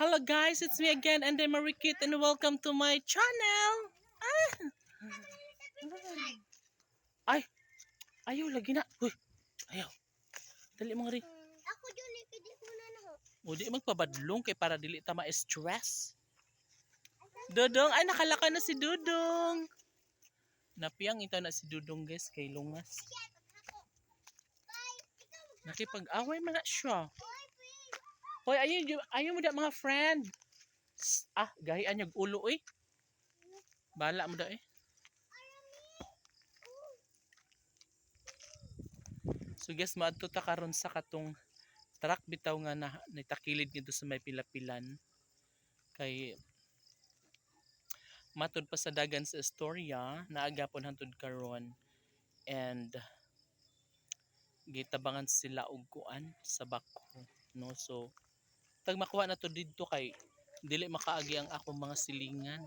Hello guys, it's me again and I'm Marikit and welcome to my channel. Ah. Ay, ayaw lagi na. Uy, ayaw. Dali mo nga rin. Ako dyan eh, kaya di ko na na. O di magpabadlong kay para dili ta ma-stress. Dudong, ay nakalaka na si Dudong. Napiyang ito na si Dudong guys kay Lungas. Nakipag-away man na siya. Hoy, ayaw, ayaw mo da mga friend. Ah, gahian yung ulo eh. Bala mo da eh. So guys, maadto ta karon sa katong truck bitaw nga na nitakilid nito sa may pilapilan. Kay matod pa sa dagan sa istorya naagapon hantod karon and gitabangan sila og kuan sa bako no so tag makuha na to didto kay dili makaagi ang akong mga silingan.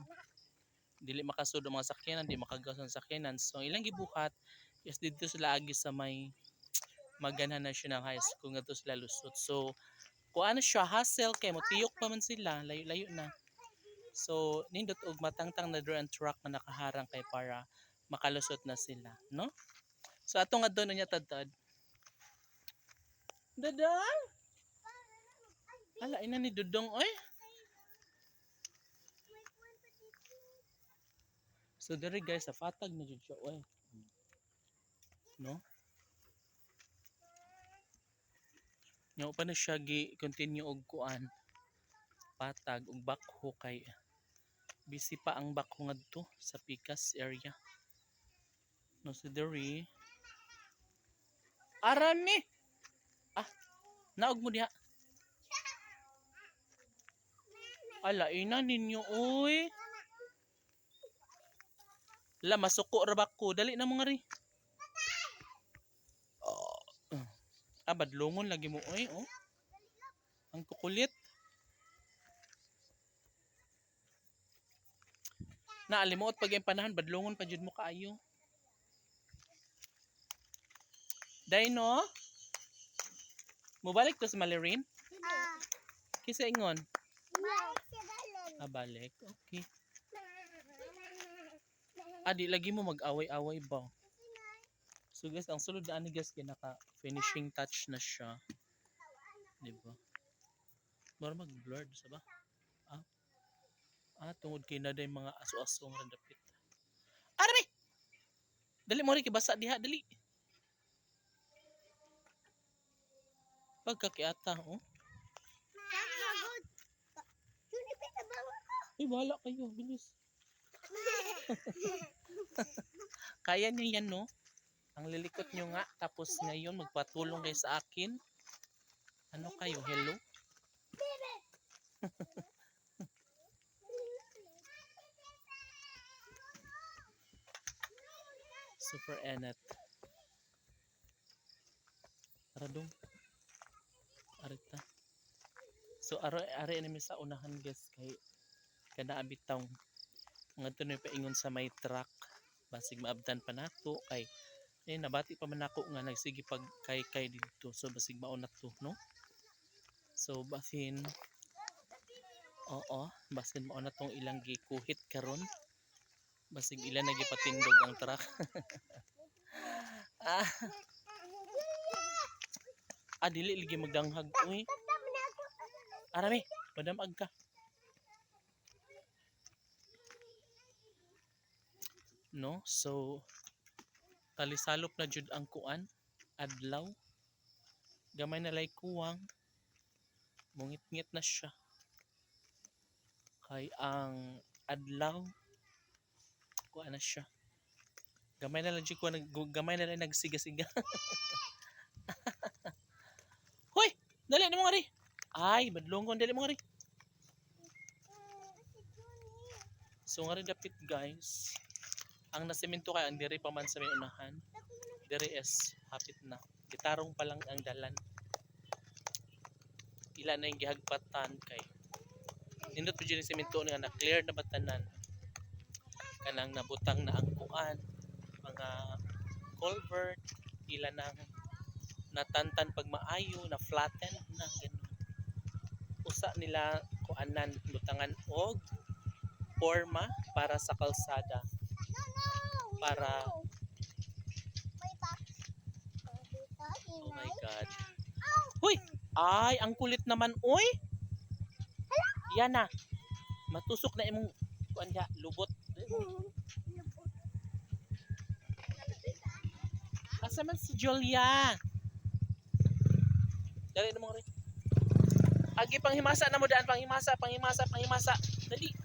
Dili makasud ang mga sakyanan di makagawas ang sakyanan. So ang ilang gibuhat is didto sila agi sa may Magana National High School nga to sila lusot. So kuan siya hassle kay motiyok pa man sila layo-layo na. So nindot og matangtang na drum truck na nakaharang kay para makalusot na sila no? So ato nga doon niya tadtad. Dadang Ala, ina ni Dudong, oy. So, dere guys, sa fatag na dyan siya, oy. No? Nya pa na siya gi continue og kuan. Patag og bakho kay busy pa ang bakho ngadto sa Picas area. No si dere. Arami. Ah, naog mo diha. Ala, ina ninyo, oy. La, masuko ra ba ko? Dali na mga ri. Oh. Ah, badlongon lagi mo, oy, oh. Ang kukulit. Naalimuot pag yung panahon, badlongon pa jud mo kaayo. Dino? Mubalik to sa Malirin? Ah, Kisa ingon? Balik dalon. Ah, balik. Okay. Ah, di lagi mo mag-away-away ba? So guys, ang sulod na ani guys, kaya naka-finishing touch na siya. Di ba? Mara mag-blurred sa ba? Ah? Ah, tungod kay na day mga aso-aso nga dapit. Arabi! Dali mo rin kibasa diha, dali. Pagkakiata, oh. Ay, wala kayo, bilis. Kaya niyo yan, no? Ang lilikot nyo nga, tapos ngayon magpatulong kayo sa akin. Ano kayo, hello? Super enet. Aradong. Arita. So, aro, ari namin sa unahan, guys, kay kada abitaw nga tunay paingon sa may truck. Basig maabdan pa nato kay eh nabati pa man ako nga nagsige pag kay kay dito. So basig mauna to no? So basin oo basin mauna tong ilang gikuhit karon. Basig ilan nagipatindog ang truck. Ah. Ah dili ligi magdanghag uy. Arami madam agka no? So talisalop na jud ang kuan adlaw. Gamay na lay kuwang mungit-ngit na siya. Kay ang adlaw kuan na siya. Gamay na lang jud nag gamay na lang nagsiga-siga. Hoy! Dali na mo nga ri? Ay badlongon dali mo nga ri. So nga rin dapit guys ang nasemento kay ang diri pa man sa may unahan. Diri is hapit na. Gitarong pa lang ang dalan. Ila na yung gihagpatan kay. Nindot pa dyan yung semento nga na clear na batanan kanang nabutang na ang kuan mga culvert ila nang natantan pag maayo na flatten na ganun. Usa nila kuanan lutangan og forma para sa kalsada. Para-. Oh, oh my god. huy! Ay ang kulit naman oy yan na. Matusok na imong kuan ya lubot. Asa man si Julia? Dali na mo rin agi panghimasa na mo daan panghimasa panghimasa panghimasa. Dali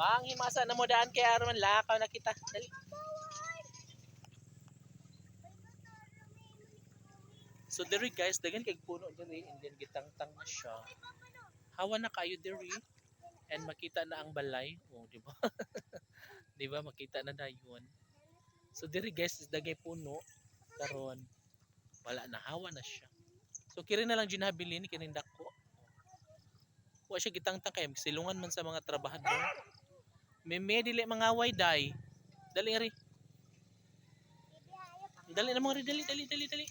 panghimasa na mo daan kaya aron lakaw na kita dali So diri guys, dagan kay puno diri and then gitangtang na siya. Hawa na kayo diri and makita na ang balay. Oh, di ba? di ba makita na dayon. So diri guys, dagay puno karon wala na hawa na siya. So kiri na lang ginabili ni kining dako. Wa siya gitangtang kay silungan man sa mga trabahador. Meme dili mangaway day. Dali ri. Dali na mo ri dali dali dali dali.